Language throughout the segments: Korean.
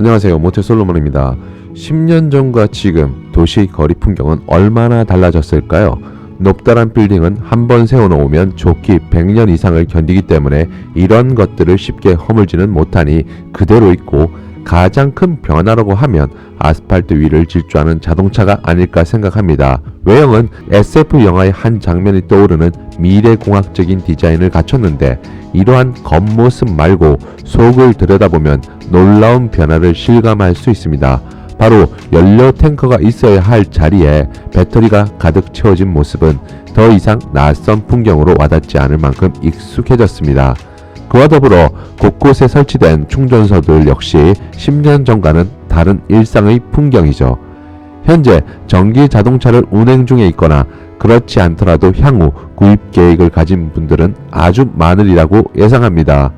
안녕하세요. 모태 솔로몬입니다. 10년 전과 지금 도시 거리 풍경은 얼마나 달라졌을까요? 높다란 빌딩은 한 번 세워놓으면 좋기 100년 이상을 견디기 때문에 이런 것들을 쉽게 허물지는 못하니 그대로 있고 가장 큰 변화라고 하면 아스팔트 위를 질주하는 자동차가 아닐까 생각합니다. 외형은 SF 영화의 한 장면이 떠오르는 미래공학적인 디자인을 갖췄는데 이러한 겉모습 말고 속을 들여다보면 놀라운 변화를 실감할 수 있습니다. 바로 연료 탱커가 있어야 할 자리에 배터리가 가득 채워진 모습은 더 이상 낯선 풍경으로 와닿지 않을 만큼 익숙해졌습니다. 그와 더불어 곳곳에 설치된 충전소들 역시 10년 전과는 다른 일상의 풍경이죠. 현재 전기 자동차를 운행 중에 있거나 그렇지 않더라도 향후 구입 계획을 가진 분들은 아주 많으리라고 예상합니다.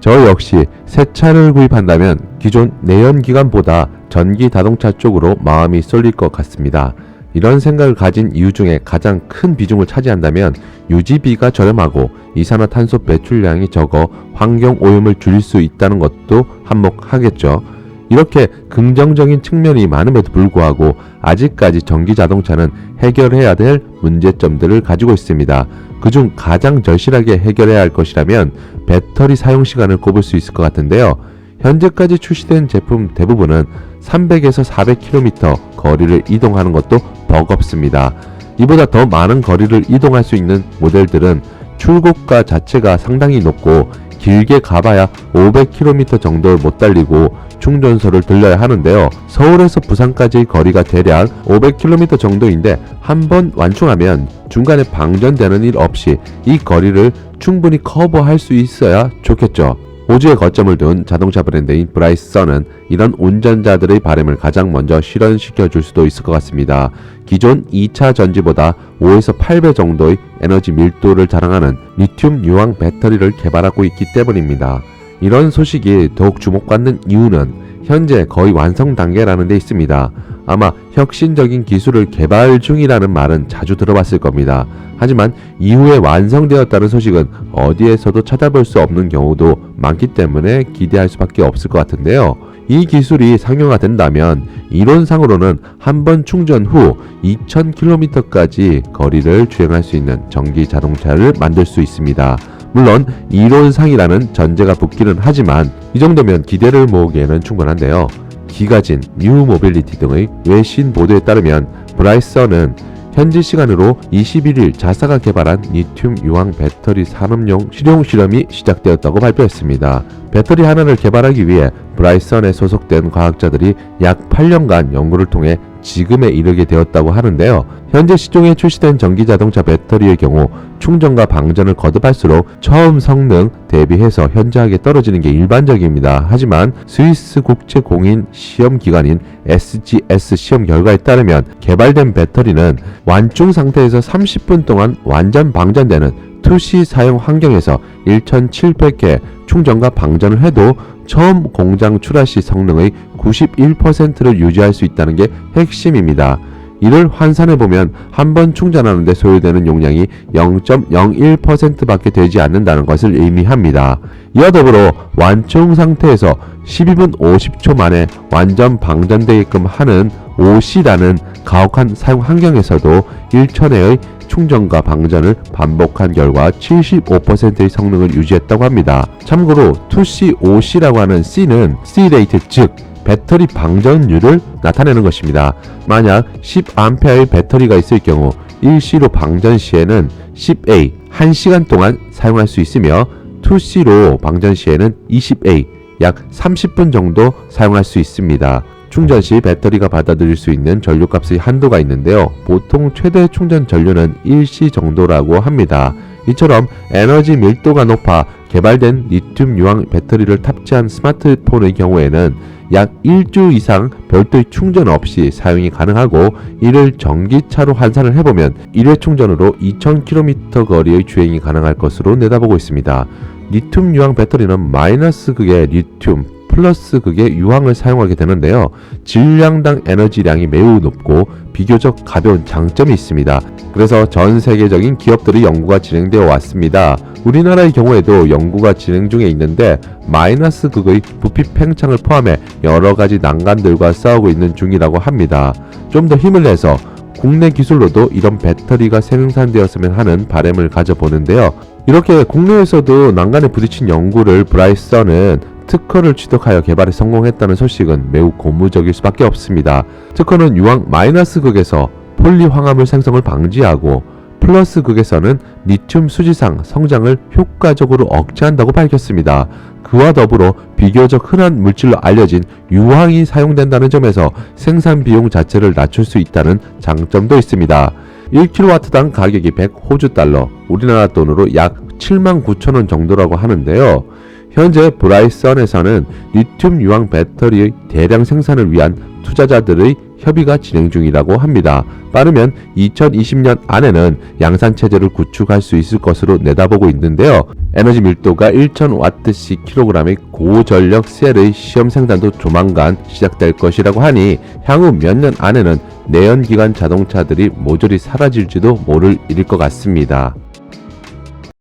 저 역시 새 차를 구입한다면 기존 내연기관보다 전기 자동차 쪽으로 마음이 쏠릴 것 같습니다. 이런 생각을 가진 이유 중에 가장 큰 비중을 차지한다면 유지비가 저렴하고 이산화탄소 배출량이 적어 환경 오염을 줄일 수 있다는 것도 한몫하겠죠. 이렇게 긍정적인 측면이 많음에도 불구하고 아직까지 전기 자동차는 해결해야 될 문제점들을 가지고 있습니다. 그중 가장 절실하게 해결해야 할 것이라면 배터리 사용 시간을 꼽을 수 있을 것 같은데요. 현재까지 출시된 제품 대부분은 300에서 400km 거리를 이동하는 것도 버겁습니다. 이보다 더 많은 거리를 이동할 수 있는 모델들은 출고가 자체가 상당히 높고 길게 가봐야 500km 정도를 못 달리고 충전소를 들려야 하는데요. 서울에서 부산까지의 거리가 대략 500km 정도인데 한 번 완충하면 중간에 방전되는 일 없이 이 거리를 충분히 커버할 수 있어야 좋겠죠. 호주에 거점을 둔 자동차 브랜드인 브라이선은 이런 운전자들의 바램을 가장 먼저 실현시켜 줄 수도 있을 것 같습니다. 기존 2차 전지보다 5에서 8배 정도의 에너지 밀도를 자랑하는 리튬 유황 배터리를 개발하고 있기 때문입니다. 이런 소식이 더욱 주목받는 이유는 현재 거의 완성 단계라는 데 있습니다. 아마 혁신적인 기술을 개발 중이라는 말은 자주 들어봤을 겁니다. 하지만 이후에 완성되었다는 소식은 어디에서도 찾아볼 수 없는 경우도 많기 때문에 기대할 수밖에 없을 것 같은데요. 이 기술이 상용화 된다면 이론상으로는 한 번 충전 후 2000km까지 거리를 주행할 수 있는 전기 자동차를 만들 수 있습니다. 물론 이론상이라는 전제가 붙기는 하지만 이 정도면 기대를 모으기에는 충분한데요. 기가진, 뉴 모빌리티 등의 외신 보도에 따르면 브라이선은 현지 시간으로 21일 자사가 개발한 리튬 유황 배터리 산업용 실용 실험이 시작되었다고 발표했습니다. 배터리 하나를 개발하기 위해 브라이선에 소속된 과학자들이 약 8년간 연구를 통해 지금에 이르게 되었다고 하는데요. 현재 시중에 출시된 전기 자동차 배터리의 경우 충전과 방전을 거듭할수록 처음 성능 대비해서 현저하게 떨어지는 게 일반적입니다. 하지만 스위스 국제 공인 시험 기관인 SGS 시험 결과에 따르면 개발된 배터리는 완충 상태에서 30분 동안 완전 방전되는 2C 사용 환경에서 1700개 충전과 방전을 해도 처음 공장 출하 시 성능의 91%를 유지할 수 있다는 게 핵심입니다. 이를 환산해 보면 한 번 충전하는데 소요되는 용량이 0.01%밖에 되지 않는다는 것을 의미합니다. 이와 더불어 완충 상태에서 12분 50초 만에 완전 방전되게끔 하는 OC라는 가혹한 사용 환경에서도 1천회의 충전과 방전을 반복한 결과 75%의 성능을 유지했다고 합니다. 참고로 2COC라고 하는 C는 C 레이트 즉 배터리 방전율을 나타내는 것입니다. 만약 10A의 배터리가 있을 경우 1C로 방전 시에는 10A 1시간 동안 사용할 수 있으며 2C로 방전 시에는 20A 약 30분 정도 사용할 수 있습니다. 충전 시 배터리가 받아들일 수 있는 전류값의 한도가 있는데요. 보통 최대 충전 전류는 1C 정도라고 합니다. 이처럼 에너지 밀도가 높아 개발된 리튬 유황 배터리를 탑재한 스마트폰의 경우에는 약 일주 이상 별도의 충전 없이 사용이 가능하고 이를 전기차로 환산을 해보면 1회 충전으로 2000km 거리의 주행이 가능할 것으로 내다보고 있습니다. 리튬 유황 배터리는 마이너스 극의 리튬 플러스 극의 유황을 사용하게 되는데요. 질량당 에너지량이 매우 높고 비교적 가벼운 장점이 있습니다. 그래서 전 세계적인 기업들의 연구가 진행되어 왔습니다. 우리나라의 경우에도 연구가 진행 중에 있는데 마이너스 극의 부피 팽창을 포함해 여러 가지 난관들과 싸우고 있는 중이라고 합니다. 좀 더 힘을 내서 국내 기술로도 이런 배터리가 생산되었으면 하는 바람을 가져보는데요. 이렇게 국내에서도 난간에 부딪힌 연구를 브라이선은 특허를 취득하여 개발에 성공했다는 소식은 매우 고무적일 수밖에 없습니다. 특허는 유황 마이너스 극에서 폴리황암물 생성을 방지하고 플러스 극에서는 리튬 수지상 성장을 효과적으로 억제한다고 밝혔습니다. 그와 더불어 비교적 흔한 물질로 알려진 유황이 사용된다는 점에서 생산 비용 자체를 낮출 수 있다는 장점도 있습니다. 1kW당 가격이 100호주 달러, 우리나라 돈으로 약 7만 9천 원 정도라고 하는데요. 현재 브라이선에서는 리튬 유황 배터리의 대량 생산을 위한 투자자들의 협의가 진행 중이라고 합니다. 빠르면 2020년 안에는 양산 체제를 구축할 수 있을 것으로 내다보고 있는데요. 에너지 밀도가 1000와트씩 킬로그램의 고전력 셀의 시험 생산도 조만간 시작될 것이라고 하니 향후 몇 년 안에는 내연기관 자동차들이 모조리 사라질지도 모를 일일 것 같습니다.